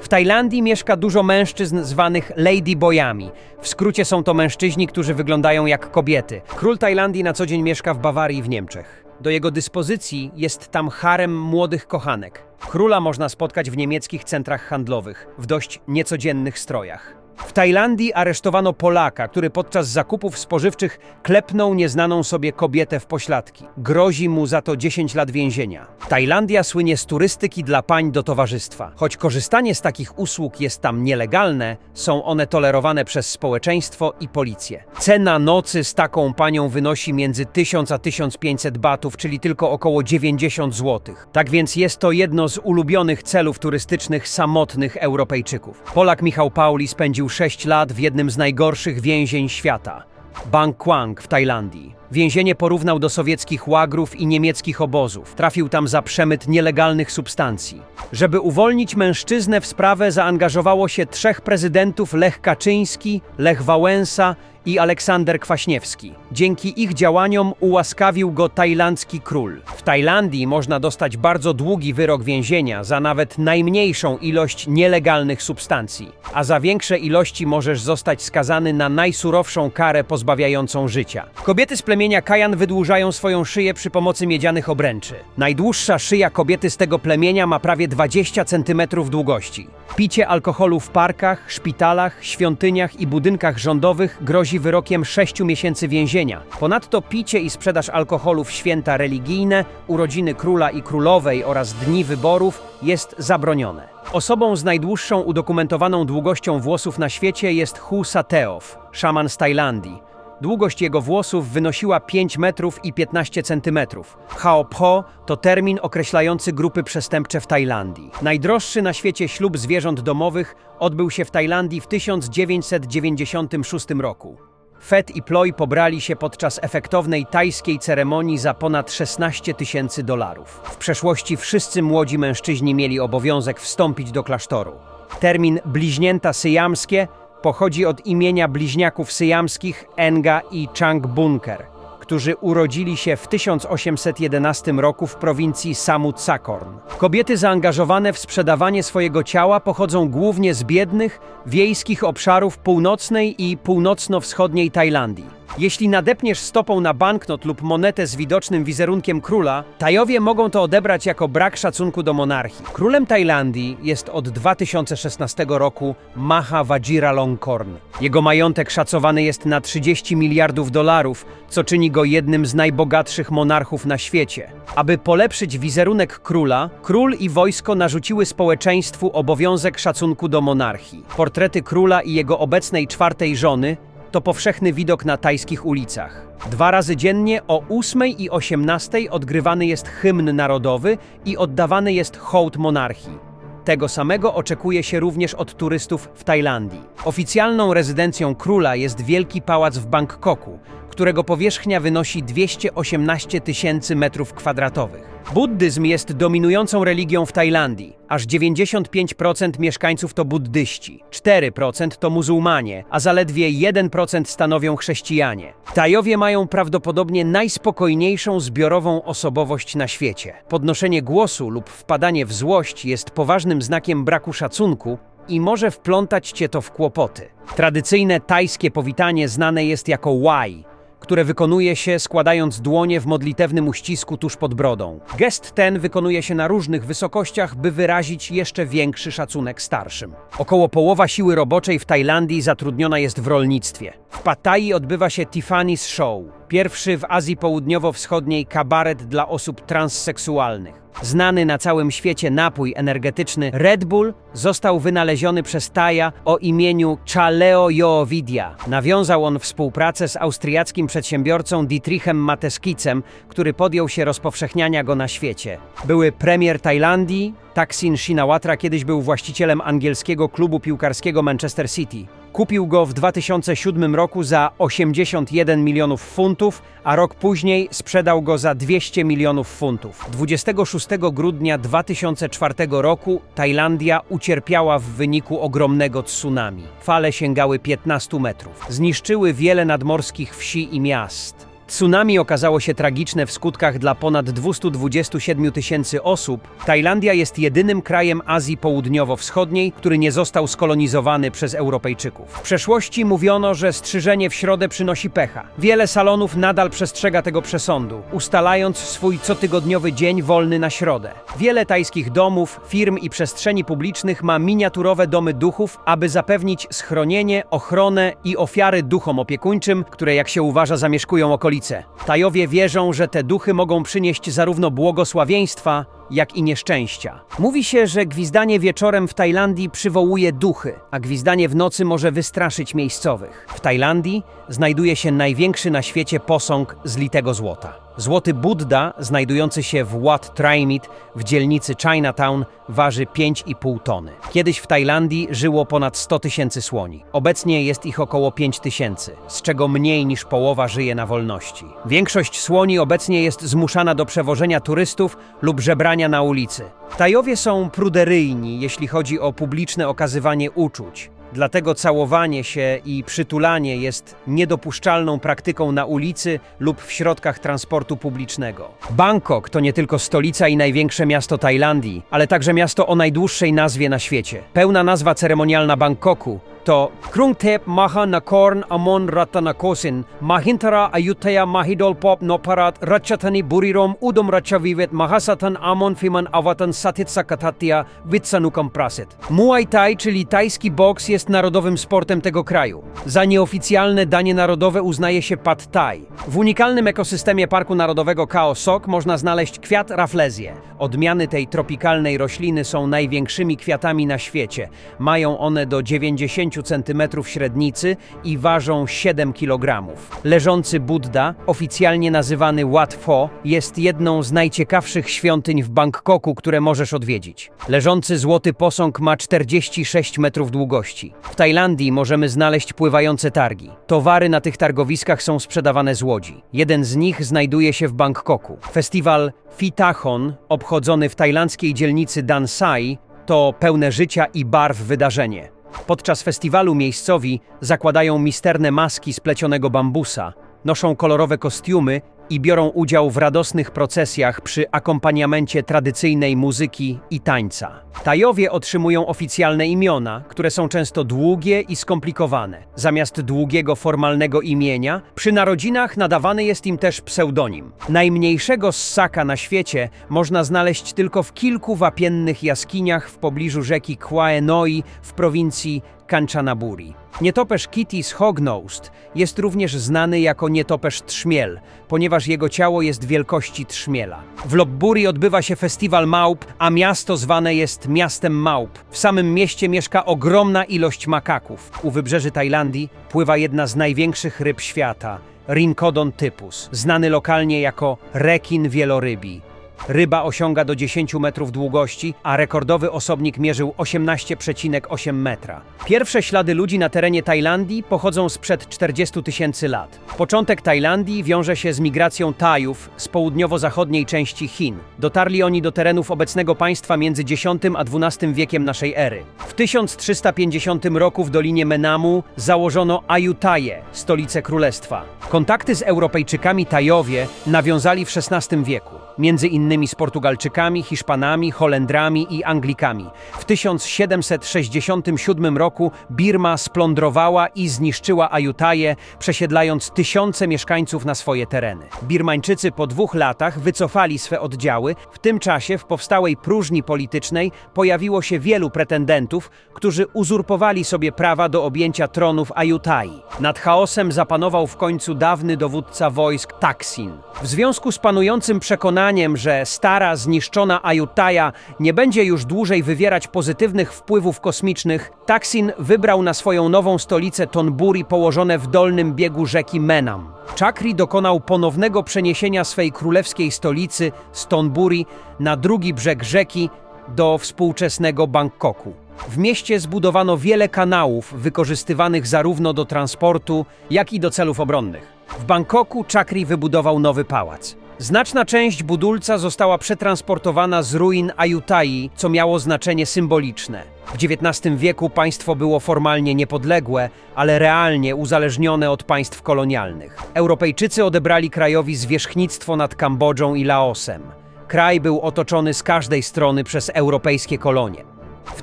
W Tajlandii mieszka dużo mężczyzn zwanych ladyboyami. W skrócie są to mężczyźni, którzy wyglądają jak kobiety. Król Tajlandii na co dzień mieszka w Bawarii w Niemczech. Do jego dyspozycji jest tam harem młodych kochanek. Króla można spotkać w niemieckich centrach handlowych, w dość niecodziennych strojach. W Tajlandii aresztowano Polaka, który podczas zakupów spożywczych klepnął nieznaną sobie kobietę w pośladki. Grozi mu za to 10 lat więzienia. Tajlandia słynie z turystyki dla pań do towarzystwa. Choć korzystanie z takich usług jest tam nielegalne, są one tolerowane przez społeczeństwo i policję. Cena nocy z taką panią wynosi między 1000 a 1500 batów, czyli tylko około 90 zł. Tak więc jest to jedno z ulubionych celów turystycznych samotnych Europejczyków. Polak Michał Pauli spędził 6 lat w jednym z najgorszych więzień świata. Bangkwang w Tajlandii. Więzienie porównał do sowieckich łagrów i niemieckich obozów. Trafił tam za przemyt nielegalnych substancji. Żeby uwolnić mężczyznę w sprawę zaangażowało się trzech prezydentów Lech Kaczyński, Lech Wałęsa i Aleksander Kwaśniewski. Dzięki ich działaniom ułaskawił go tajlandzki król. W Tajlandii można dostać bardzo długi wyrok więzienia za nawet najmniejszą ilość nielegalnych substancji, a za większe ilości możesz zostać skazany na najsurowszą karę pozbawiającą życia. Kobiety z plemienia Kajan wydłużają swoją szyję przy pomocy miedzianych obręczy. Najdłuższa szyja kobiety z tego plemienia ma prawie 20 cm długości. Picie alkoholu w parkach, szpitalach, świątyniach i budynkach rządowych grozi wyrokiem 6 miesięcy więzienia. Ponadto picie i sprzedaż alkoholu w święta religijne, urodziny króla i królowej oraz dni wyborów jest zabronione. Osobą z najdłuższą udokumentowaną długością włosów na świecie jest Hu Sateow, szaman z Tajlandii. Długość jego włosów wynosiła 5 metrów i 15 centymetrów. Hao Pho to termin określający grupy przestępcze w Tajlandii. Najdroższy na świecie ślub zwierząt domowych odbył się w Tajlandii w 1996 roku. Fed i Ploy pobrali się podczas efektownej tajskiej ceremonii za ponad 16 tysięcy dolarów. W przeszłości wszyscy młodzi mężczyźni mieli obowiązek wstąpić do klasztoru. Termin bliźnięta syjamskie pochodzi od imienia bliźniaków syjamskich Enga i Chang Bunker, którzy urodzili się w 1811 roku w prowincji Samut Sakorn. Kobiety zaangażowane w sprzedawanie swojego ciała pochodzą głównie z biednych, wiejskich obszarów północnej i północno-wschodniej Tajlandii. Jeśli nadepniesz stopą na banknot lub monetę z widocznym wizerunkiem króla, Tajowie mogą to odebrać jako brak szacunku do monarchii. Królem Tajlandii jest od 2016 roku Maha Vajiralongkorn. Jego majątek szacowany jest na 30 miliardów dolarów, co czyni go jednym z najbogatszych monarchów na świecie. Aby polepszyć wizerunek króla, król i wojsko narzuciły społeczeństwu obowiązek szacunku do monarchii. Portrety króla i jego obecnej czwartej żony to powszechny widok na tajskich ulicach. Dwa razy dziennie o 8 i 18 odgrywany jest hymn narodowy i oddawany jest hołd monarchii. Tego samego oczekuje się również od turystów w Tajlandii. Oficjalną rezydencją króla jest wielki pałac w Bangkoku, którego powierzchnia wynosi 218 tysięcy metrów kwadratowych. Buddyzm jest dominującą religią w Tajlandii. Aż 95% mieszkańców to buddyści, 4% to muzułmanie, a zaledwie 1% stanowią chrześcijanie. Tajowie mają prawdopodobnie najspokojniejszą zbiorową osobowość na świecie. Podnoszenie głosu lub wpadanie w złość jest poważnym znakiem braku szacunku i może wplątać cię to w kłopoty. Tradycyjne tajskie powitanie znane jest jako łaj, które wykonuje się składając dłonie w modlitewnym uścisku tuż pod brodą. Gest ten wykonuje się na różnych wysokościach, by wyrazić jeszcze większy szacunek starszym. Około połowa siły roboczej w Tajlandii zatrudniona jest w rolnictwie. W Pattaji odbywa się Tiffany's Show, pierwszy w Azji Południowo-Wschodniej kabaret dla osób transseksualnych. Znany na całym świecie napój energetyczny Red Bull został wynaleziony przez Taja o imieniu Chaleo Joovidia. Nawiązał on współpracę z austriackim przedsiębiorcą Dietrichem Mateskicem, który podjął się rozpowszechniania go na świecie. Były premier Tajlandii, Taksin Shinawatra kiedyś był właścicielem angielskiego klubu piłkarskiego Manchester City. Kupił go w 2007 roku za 81 milionów funtów, a rok później sprzedał go za 200 milionów funtów. 26 grudnia 2004 roku Tajlandia ucierpiała w wyniku ogromnego tsunami. Fale sięgały 15 metrów. Zniszczyły wiele nadmorskich wsi i miast. Tsunami okazało się tragiczne w skutkach dla ponad 227 tysięcy osób. Tajlandia jest jedynym krajem Azji Południowo-Wschodniej, który nie został skolonizowany przez Europejczyków. W przeszłości mówiono, że strzyżenie w środę przynosi pecha. Wiele salonów nadal przestrzega tego przesądu, ustalając swój cotygodniowy dzień wolny na środę. Wiele tajskich domów, firm i przestrzeni publicznych ma miniaturowe domy duchów, aby zapewnić schronienie, ochronę i ofiary duchom opiekuńczym, które jak się uważa zamieszkują okolice. Tajowie wierzą, że te duchy mogą przynieść zarówno błogosławieństwa, jak i nieszczęścia. Mówi się, że gwizdanie wieczorem w Tajlandii przywołuje duchy, a gwizdanie w nocy może wystraszyć miejscowych. W Tajlandii znajduje się największy na świecie posąg z litego złota. Złoty Buddha, znajdujący się w Wat Traimit w dzielnicy Chinatown, waży 5,5 tony. Kiedyś w Tajlandii żyło ponad 100 tysięcy słoni. Obecnie jest ich około 5 tysięcy, z czego mniej niż połowa żyje na wolności. Większość słoni obecnie jest zmuszana do przewożenia turystów lub żebrania na ulicy. Tajowie są pruderyjni, jeśli chodzi o publiczne okazywanie uczuć. Dlatego całowanie się i przytulanie jest niedopuszczalną praktyką na ulicy lub w środkach transportu publicznego. Bangkok to nie tylko stolica i największe miasto Tajlandii, ale także miasto o najdłuższej nazwie na świecie. Pełna nazwa ceremonialna Bangkoku to Krungthep Maha Nakorn Amon Ratanakosin Mahintara Ayutthaya Mahidol Pop Noparat Ratchatani Burirom Udom Ratchavivet Mahasatan Amon Fiman Awatan Satit Sakatatia Vitsanukam Prasit. Muay Thai, czyli tajski boks, jest narodowym sportem tego kraju. Za nieoficjalne danie narodowe uznaje się Pad Thai. W unikalnym ekosystemie Parku Narodowego Khao Sok można znaleźć kwiat raflezję. Odmiany tej tropikalnej rośliny są największymi kwiatami na świecie. Mają one do 90 cm średnicy i ważą 7 kg. Leżący Buddha, oficjalnie nazywany Wat Pho, jest jedną z najciekawszych świątyń w Bangkoku, które możesz odwiedzić. Leżący złoty posąg ma 46 metrów długości. W Tajlandii możemy znaleźć pływające targi. Towary na tych targowiskach są sprzedawane z łodzi. Jeden z nich znajduje się w Bangkoku. Festiwal Fitachon, obchodzony w tajlandzkiej dzielnicy Dan Sai, to pełne życia i barw wydarzenie. Podczas festiwalu miejscowi zakładają misterne maski z plecionego bambusa, noszą kolorowe kostiumy i biorą udział w radosnych procesjach przy akompaniamencie tradycyjnej muzyki i tańca. Tajowie otrzymują oficjalne imiona, które są często długie i skomplikowane. Zamiast długiego formalnego imienia, przy narodzinach nadawany jest im też pseudonim. Najmniejszego ssaka na świecie można znaleźć tylko w kilku wapiennych jaskiniach w pobliżu rzeki Kwaenoi w prowincji Kanchanaburi. Nietoperz Kittis Hognost jest również znany jako nietoperz trzmiel, ponieważ jego ciało jest wielkości trzmiela. W Lopburi odbywa się festiwal małp, a miasto zwane jest miastem małp. W samym mieście mieszka ogromna ilość makaków. U wybrzeży Tajlandii pływa jedna z największych ryb świata, Rinkodon typus, znany lokalnie jako rekin wielorybi. Ryba osiąga do 10 metrów długości, a rekordowy osobnik mierzył 18,8 metra. Pierwsze ślady ludzi na terenie Tajlandii pochodzą sprzed 40 tysięcy lat. Początek Tajlandii wiąże się z migracją Tajów z południowo-zachodniej części Chin. Dotarli oni do terenów obecnego państwa między X a XII wiekiem naszej ery. W 1350 roku w Dolinie Menamu założono Ayutthaya, stolicę królestwa. Kontakty z Europejczykami Tajowie nawiązali w XVI wieku między innymi z Portugalczykami, Hiszpanami, Holendrami i Anglikami. W 1767 roku Birma splądrowała i zniszczyła Ayutthaya, przesiedlając tysiące mieszkańców na swoje tereny. Birmańczycy po dwóch latach wycofali swe oddziały. W tym czasie w powstałej próżni politycznej pojawiło się wielu pretendentów, którzy uzurpowali sobie prawa do objęcia tronów Ayutthai. Nad chaosem zapanował w końcu dawny dowódca wojsk Taksin. W związku z panującym przekonaniem, że stara, zniszczona Ayutthaya nie będzie już dłużej wywierać pozytywnych wpływów kosmicznych, Taksin wybrał na swoją nową stolicę Tonburi położone w dolnym biegu rzeki Menam. Chakri dokonał ponownego przeniesienia swej królewskiej stolicy z Tonburi na drugi brzeg rzeki do współczesnego Bangkoku. W mieście zbudowano wiele kanałów wykorzystywanych zarówno do transportu, jak i do celów obronnych. W Bangkoku Chakri wybudował nowy pałac. Znaczna część budulca została przetransportowana z ruin Ajutai, co miało znaczenie symboliczne. W XIX wieku państwo było formalnie niepodległe, ale realnie uzależnione od państw kolonialnych. Europejczycy odebrali krajowi zwierzchnictwo nad Kambodżą i Laosem. Kraj był otoczony z każdej strony przez europejskie kolonie. W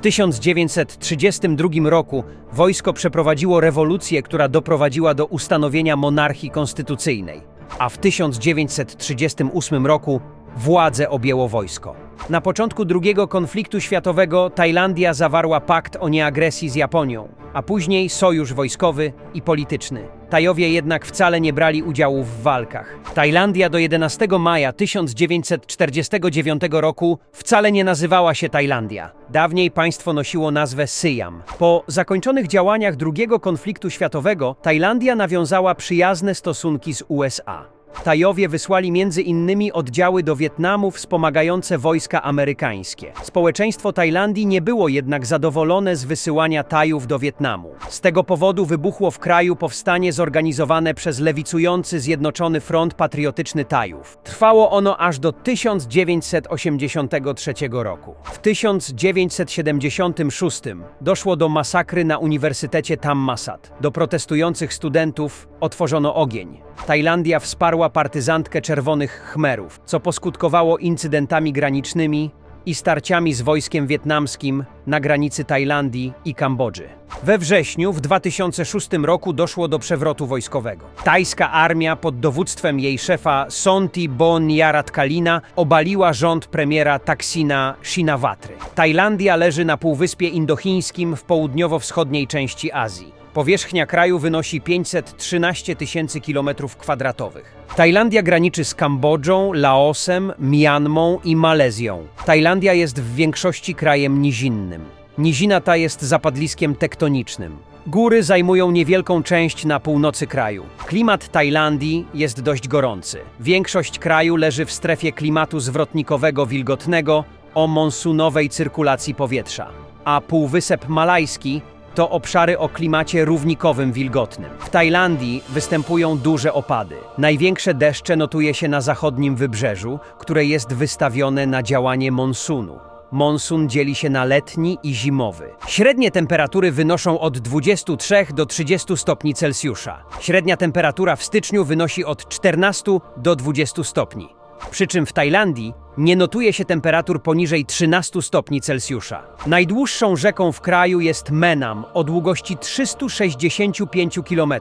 1932 roku wojsko przeprowadziło rewolucję, która doprowadziła do ustanowienia monarchii konstytucyjnej, a w 1938 roku władzę objęło wojsko. Na początku drugiego konfliktu światowego Tajlandia zawarła pakt o nieagresji z Japonią, a później sojusz wojskowy i polityczny. Tajowie jednak wcale nie brali udziału w walkach. Tajlandia do 11 maja 1949 roku wcale nie nazywała się Tajlandia. Dawniej państwo nosiło nazwę Syjam. Po zakończonych działaniach drugiego konfliktu światowego Tajlandia nawiązała przyjazne stosunki z USA. Tajowie wysłali między innymi oddziały do Wietnamu wspomagające wojska amerykańskie. Społeczeństwo Tajlandii nie było jednak zadowolone z wysyłania Tajów do Wietnamu. Z tego powodu wybuchło w kraju powstanie zorganizowane przez lewicujący Zjednoczony Front Patriotyczny Tajów. Trwało ono aż do 1983 roku. W 1976 doszło do masakry na Uniwersytecie Thammasat. Do protestujących studentów otworzono ogień. Tajlandia wsparła partyzantkę Czerwonych Khmerów, co poskutkowało incydentami granicznymi i starciami z wojskiem wietnamskim na granicy Tajlandii i Kambodży. We wrześniu w 2006 roku doszło do przewrotu wojskowego. Tajska armia pod dowództwem jej szefa Sonti Boniaratkalina obaliła rząd premiera Taksina Shinawatry. Tajlandia leży na Półwyspie Indochińskim w południowo-wschodniej części Azji. Powierzchnia kraju wynosi 513 tysięcy kilometrów kwadratowych. Tajlandia graniczy z Kambodżą, Laosem, Mianmą i Malezją. Tajlandia jest w większości krajem nizinnym. Nizina ta jest zapadliskiem tektonicznym. Góry zajmują niewielką część na północy kraju. Klimat Tajlandii jest dość gorący. Większość kraju leży w strefie klimatu zwrotnikowego wilgotnego o monsunowej cyrkulacji powietrza, a Półwysep Malajski to obszary o klimacie równikowym wilgotnym. W Tajlandii występują duże opady. Największe deszcze notuje się na zachodnim wybrzeżu, które jest wystawione na działanie monsunu. Monsun dzieli się na letni i zimowy. Średnie temperatury wynoszą od 23 do 30 stopni Celsjusza. Średnia temperatura w styczniu wynosi od 14 do 20 stopni. Przy czym w Tajlandii nie notuje się temperatur poniżej 13 stopni Celsjusza. Najdłuższą rzeką w kraju jest Menam o długości 365 km.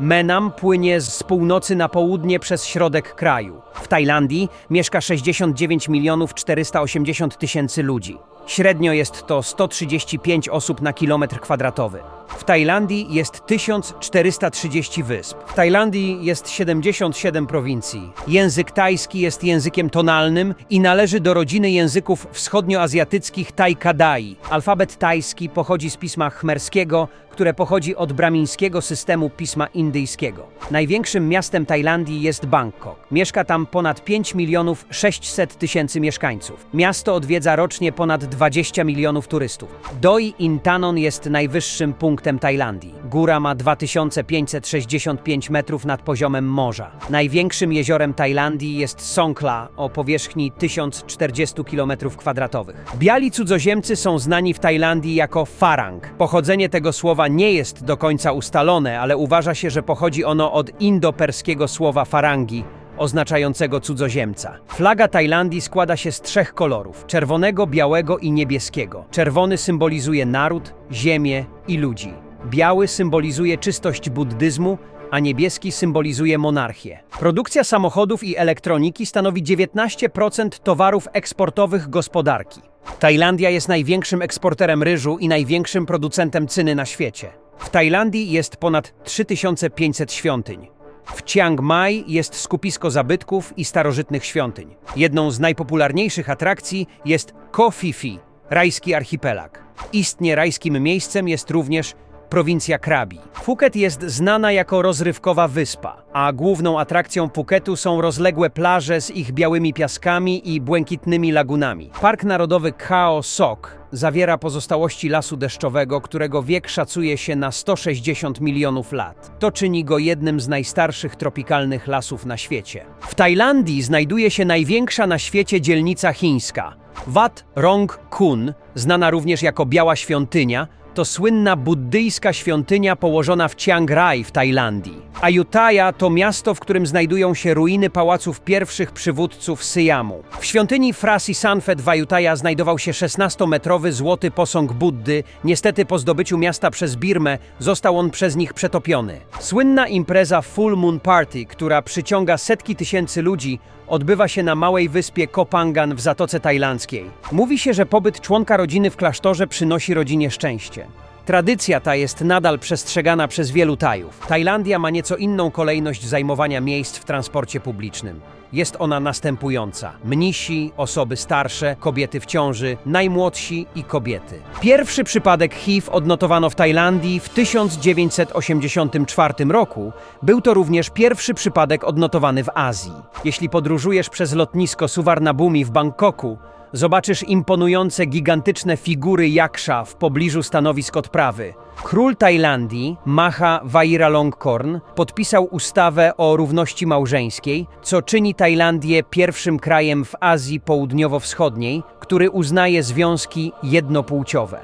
Menam płynie z północy na południe przez środek kraju. W Tajlandii mieszka 69 milionów 480 tysięcy ludzi. Średnio jest to 135 osób na kilometr kwadratowy. W Tajlandii jest 1430 wysp. W Tajlandii jest 77 prowincji. Język tajski jest językiem tonalnym i należy do rodziny języków wschodnioazjatyckich Tajkadai. Alfabet tajski pochodzi z pisma chmerskiego, które pochodzi od bramińskiego systemu pisma indyjskiego. Największym miastem Tajlandii jest Bangkok. Mieszka tam ponad 5 milionów 600 tysięcy mieszkańców. Miasto odwiedza rocznie ponad 20 milionów turystów. Doi Intanon jest najwyższym punktem Tajlandii. Góra ma 2565 metrów nad poziomem morza. Największym jeziorem Tajlandii jest Songkhla o powierzchni 1040 km kwadratowych. Biali cudzoziemcy są znani w Tajlandii jako farang. Pochodzenie tego słowa nie jest do końca ustalone, ale uważa się, że pochodzi ono od indoperskiego słowa farangi, oznaczającego cudzoziemca. Flaga Tajlandii składa się z trzech kolorów: czerwonego, białego i niebieskiego. Czerwony symbolizuje naród, ziemię i ludzi. Biały symbolizuje czystość buddyzmu, a niebieski symbolizuje monarchię. Produkcja samochodów i elektroniki stanowi 19% towarów eksportowych gospodarki. Tajlandia jest największym eksporterem ryżu i największym producentem cyny na świecie. W Tajlandii jest ponad 3500 świątyń. W Chiang Mai jest skupisko zabytków i starożytnych świątyń. Jedną z najpopularniejszych atrakcji jest Koh Phi Phi, rajski archipelag. Istnie rajskim miejscem jest również prowincja Krabi. Phuket jest znana jako rozrywkowa wyspa, a główną atrakcją Phuketu są rozległe plaże z ich białymi piaskami i błękitnymi lagunami. Park Narodowy Khao Sok zawiera pozostałości lasu deszczowego, którego wiek szacuje się na 160 milionów lat. To czyni go jednym z najstarszych tropikalnych lasów na świecie. W Tajlandii znajduje się największa na świecie dzielnica chińska. Wat Rong Kun, znana również jako Biała Świątynia, to słynna buddyjska świątynia położona w Chiang Rai w Tajlandii. Ayutthaya to miasto, w którym znajdują się ruiny pałaców pierwszych przywódców Syjamu. W świątyni Frasi Sanfet w Ayutthaya znajdował się 16-metrowy złoty posąg Buddy. Niestety po zdobyciu miasta przez Birmę został on przez nich przetopiony. Słynna impreza Full Moon Party, która przyciąga setki tysięcy ludzi, odbywa się na małej wyspie Kopangan w Zatoce Tajlandzkiej. Mówi się, że pobyt członka rodziny w klasztorze przynosi rodzinie szczęście. Tradycja ta jest nadal przestrzegana przez wielu Tajów. Tajlandia ma nieco inną kolejność zajmowania miejsc w transporcie publicznym. Jest ona następująca: mnisi, osoby starsze, kobiety w ciąży, najmłodsi i kobiety. Pierwszy przypadek HIV odnotowano w Tajlandii w 1984 roku. Był to również pierwszy przypadek odnotowany w Azji. Jeśli podróżujesz przez lotnisko Suvarnabhumi w Bangkoku, zobaczysz imponujące gigantyczne figury jaksza w pobliżu stanowisk odprawy. Król Tajlandii, Maha Vajiralongkorn, podpisał ustawę o równości małżeńskiej, co czyni Tajlandię pierwszym krajem w Azji Południowo-Wschodniej, który uznaje związki jednopłciowe.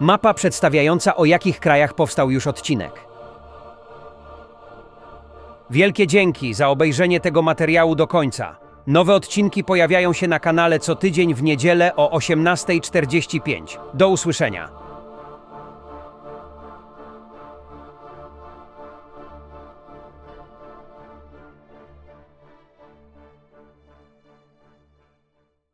Mapa przedstawiająca o jakich krajach powstał już odcinek. Wielkie dzięki za obejrzenie tego materiału do końca. Nowe odcinki pojawiają się na kanale co tydzień w niedzielę o 18.45. Do usłyszenia.